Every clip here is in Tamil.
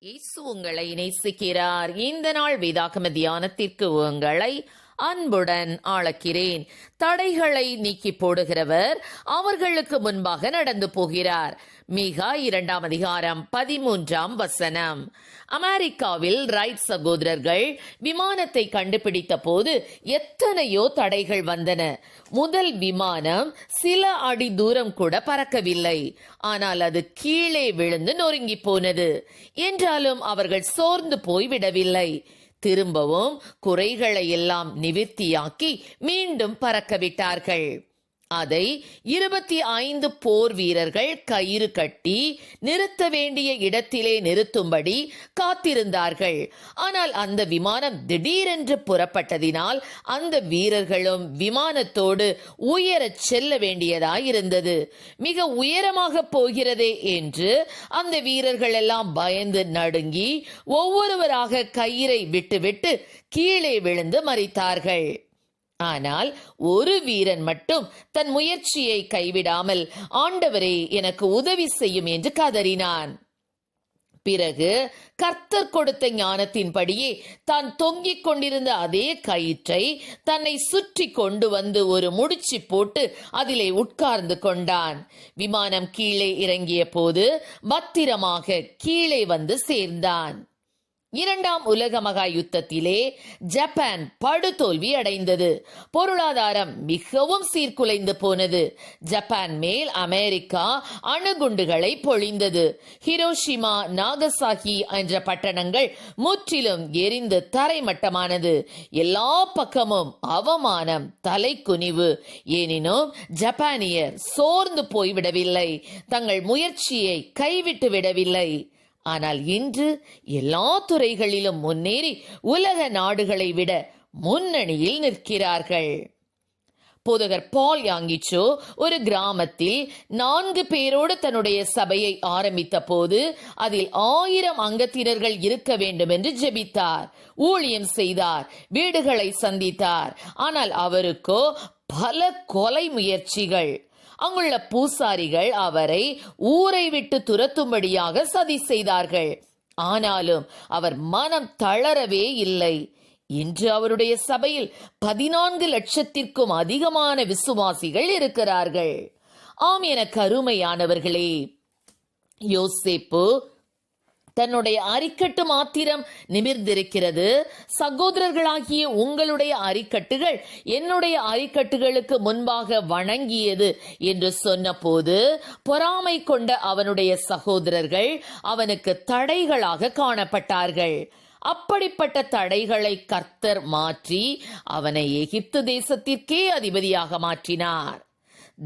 இயேசு உங்களை நேசிக்கிறார். இந்த நாள் வேதாகம தியானத்திற்கு உங்களை அன்புடன் ஆளக்கிறேன். தடைகளை நீக்கி போடுகிறவர் அவர்களுக்கு முன்பாக நடந்து போகிறார். மிகா இரண்டாம் அதிகாரம் பதிமூன்றாம் வசனம். அமெரிக்காவில் ரைட் சகோதரர்கள் விமானத்தை கண்டுபிடித்த போது எத்தனையோ தடைகள் வந்தன. முதல் விமானம் சில அடி தூரம் கூட பறக்கவில்லை. ஆனால் அது கீழே விழுந்து நொறுங்கி போனது. என்றாலும் அவர்கள் சோர்ந்து போய் விடவில்லை. திரும்பவும் குறைகளை எல்லாம் நிவிர்த்தியாக்கி மீண்டும் பறக்க விட்டார்கள். அதை இருபத்தி ஐந்து போர் வீரர்கள் கயிறு கட்டி நிறுத்த வேண்டிய இடத்திலே நிறுத்தும்படி காத்திருந்தார்கள். ஆனால் அந்த விமானம் திடீரென்று புறப்பட்டதினால் அந்த வீரர்களும் விமானத்தோடு உயரச் செல்ல வேண்டியதாயிருந்தது. மிக உயரமாக போகிறதே என்று அந்த வீரர்கள் எல்லாம் பயந்து நடுங்கி ஒவ்வொருவராக கயிறை விட்டுவிட்டு கீழே விழுந்து மறித்தார்கள். ஆனால் ஒரு வீரன் மட்டும் தன் முயற்சியை கைவிடாமல் ஆண்டவரே எனக்கு உதவி செய்யும் என்று கதறினான். பிறகு கர்த்தர் கொடுத்த ஞானத்தின்படியே தான் தொங்கிக் கொண்டிருந்த அதே கயிற்றை தன்னை சுற்றி கொண்டு வந்து ஒரு முடிச்சு போட்டு அதிலே உட்கார்ந்து கொண்டான். விமானம் கீழே இறங்கிய போது பத்திரமாக கீழே வந்து சேர்ந்தான். இரண்டாம் உலக மகா யுத்தத்திலே ஜப்பான் படுதோல்வி அடைந்தது. பொருளாதாரம் மிகவும் சீர்குலைந்து போனது. ஜப்பான் மேல் அமெரிக்கா அணுகுண்டுகளை பொழிந்தது. ஹிரோஷிமா நாகசாகி என்ற பட்டணங்கள் முற்றிலும் எரிந்து தரைமட்டமானது. எல்லா பக்கமும் அவமானம் தலைக்குனிவு. எனினும் ஜப்பானியர் சோர்ந்து போய்விடவில்லை. தங்கள் முயற்சியை கைவிட்டு விடவில்லை ஆனால் இன்று எல்லா துறைகளிலும் முன்னேறி உலக நாடுகளை விட முன்னணியில் நிற்கிறார்கள். போதகர் பால் யாங்கிச்சோ ஒரு கிராமத்தில் நான்கு பேரோடு தன்னுடைய சபையை ஆரம்பித்த போது அதில் ஆயிரம் அங்கத்தினர்கள் இருக்க வேண்டும் என்று ஜெபித்தார். ஊழியம் செய்தார் வீடுகளை சந்தித்தார். ஆனால் அவருக்கோ பல கொலை முயற்சிகள் அங்குள்ள பூசாரிகள் அவரை ஊரை விட்டு துரத்தும்படியாக சதி செய்தார்கள். ஆனாலும் அவர் மனம் தளரவே இல்லை. இன்று அவருடைய சபையில் பதினான்கு லட்சத்திற்கும் அதிகமான விசுவாசிகள் இருக்கிறார்கள். ஆம் என கருமையானவர்களே யோசேப்பு தன்னுடைய அரிக்கட்டு மாத்திரம் நிமிர்ந்திருக்கிறது. சகோதரர்களாகிய உங்களுடைய அரிக்கட்டுகள் என்னுடைய அரிக்கட்டுகளுக்கு முன்பாக வணங்கியது என்று சொன்னபோது பொறாமை கொண்ட அவனுடைய சகோதரர்கள் அவனுக்கு தடைகளாக காணப்பட்டார்கள். அப்படிப்பட்ட தடைகளை கர்த்தர் மாற்றி அவனை எகிப்து தேசத்திற்கே அதிபதியாக மாற்றினார்.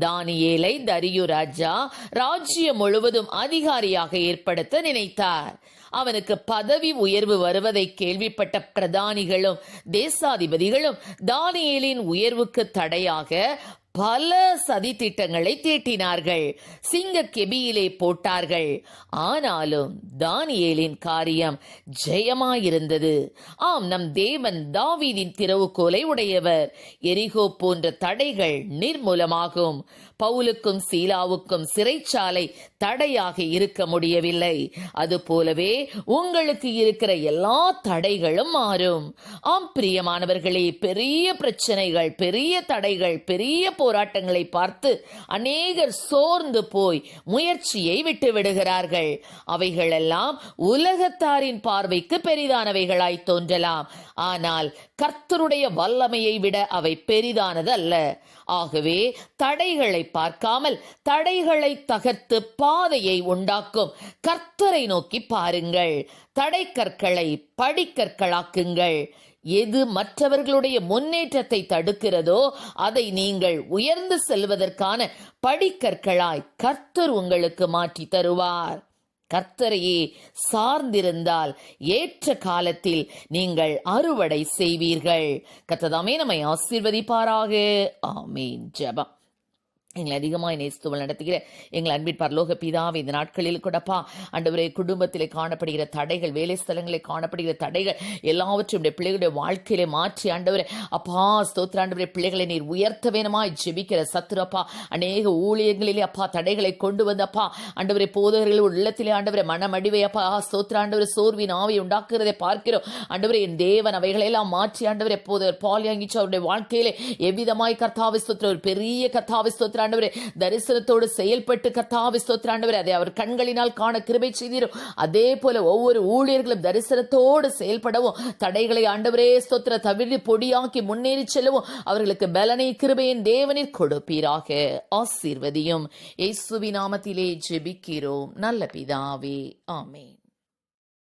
தானியேலை தரியு ராஜா ராஜ்யம் முழுவதும் அதிகாரியாக ஏற்படுத்த நினைத்தார். அவனுக்கு பதவி உயர்வு வருவதை கேள்விப்பட்ட பிரதானிகளும் தேசாதிபதிகளும் தானியேலின் உயர்வுக்கு தடையாக பல சதி திட்டங்களை தீட்டினார்கள். சிங்க கெபியிலே போட்டார்கள். ஆனாலும் தானியேலின் காரியம் ஜெயமாயிருந்தது. ஆம் நம் தேவன் தாவீதின் திறவுகோலை உடையவர். எரிகோ போன்ற தடைகள் நிர்மூலமாகும். பவுலுக்கும் சீலாவுக்கும் சிறைச்சாலை தடையாக இருக்க முடியவில்லை. அது போலவே உங்களுக்கு இருக்கிற எல்லா தடைகளும் மாறும். ஆம் பிரியமானவர்களே பெரிய பிரச்சனைகள் பெரிய தடைகள் பெரிய போராட்டங்களை பார்த்து அநேகர் சோர்ந்து போய் முயற்சியை விட்டு விடுகிறார்கள். அவைகளெல்லாம் உலகத்தாரின் பார்வைக்கு பெரிதானவைகளாய் தோன்றலாம். ஆனால் கர்த்தருடைய வல்லமையை விட அவை பெரிதானது அல்ல ஆகவே தடைகளை பார்க்காமல் தடைகளை தகர்த்து பாதையை உண்டாக்கும் கர்த்தரை நோக்கி பாருங்கள். தடை கற்களை படிக்கற்களாக்குங்கள். எது மற்றவர்களுடைய முன்னேற்றத்தை தடுக்கிறதோ அதை நீங்கள் உயர்ந்து செல்வதற்கான படிக்கற்களாய் கர்த்தர் உங்களுக்கு மாற்றி தருவார். கர்த்தரையே சார்ந்திருந்தால் ஏற்ற காலத்தில் நீங்கள் அறுவடை செய்வீர்கள். கர்த்ததாமே நம்மை ஆசீர்வதிப்பாராக. ஆமீன். ஜபம். எங்களை அதிகமாக நேசித்து நடத்துகிற எங்கள் அன்பின் பரலோக பிதாவை இந்த நாட்களில் கூடப்பா அண்டவரே குடும்பத்திலே காணப்படுகிற தடைகள் வேலை ஸ்தலங்களில் காணப்படுகிற தடைகள் எல்லாவற்றையும் உடைய பிள்ளைகளுடைய வாழ்க்கையிலே மாற்றி ஆண்டவரே அப்பா ஸ்தோத்திர ஆண்டவரே பிள்ளைகளை நீர் உயர்த்த வேணுமாய் ஜெபிக்கிற சத்துரப்பா அநேக ஊழியங்களிலே அப்பா தடைகளை கொண்டு வந்தப்பா ஆண்டவரே போதகர்கள் உள்ளத்திலே ஆண்டவரே மனமடிவை அப்பா ஸ்தோத்திர ஆண்டவரே சோர்வின் ஆவை உண்டாக்குறதை பார்க்கிறோம். ஆண்டவரே என் தேவன் அவைகளெல்லாம் மாற்றி ஆண்டவரே போதர் பால் யாங்கிச்சு அவருடைய வாழ்க்கையிலே எவ்விதமாய் கர்த்தாவை ஸ்தோத்திர ஒரு பெரிய கர்த்தாவை ஸ்தோத்திர ஆண்டவரே தரிசனத்தோடு செயல்பட்டு கத்தாவி ஸ்தோத்திர ஆண்டவரே. அதை அவர் கண்களினால் காண கிருபை செய்தீரும். அதே போல ஒவ்வொரு ஊழியர்களும் தரிசனத்தோடு செயல்படவும் தடைகளை ஆண்டவரே ஸ்தோத்திர தவிர்த்து பொடியாக்கி முன்னேறி செல்லவும் அவர்களுக்கு பலனை கிருபையின் தேவனில் கொடுப்பீராக. ஆசீர்வதியும். இயேசுவி நாமத்திலே ஜெபிக்கிறோம். நல்ல பிதாவே. ஆமேன்.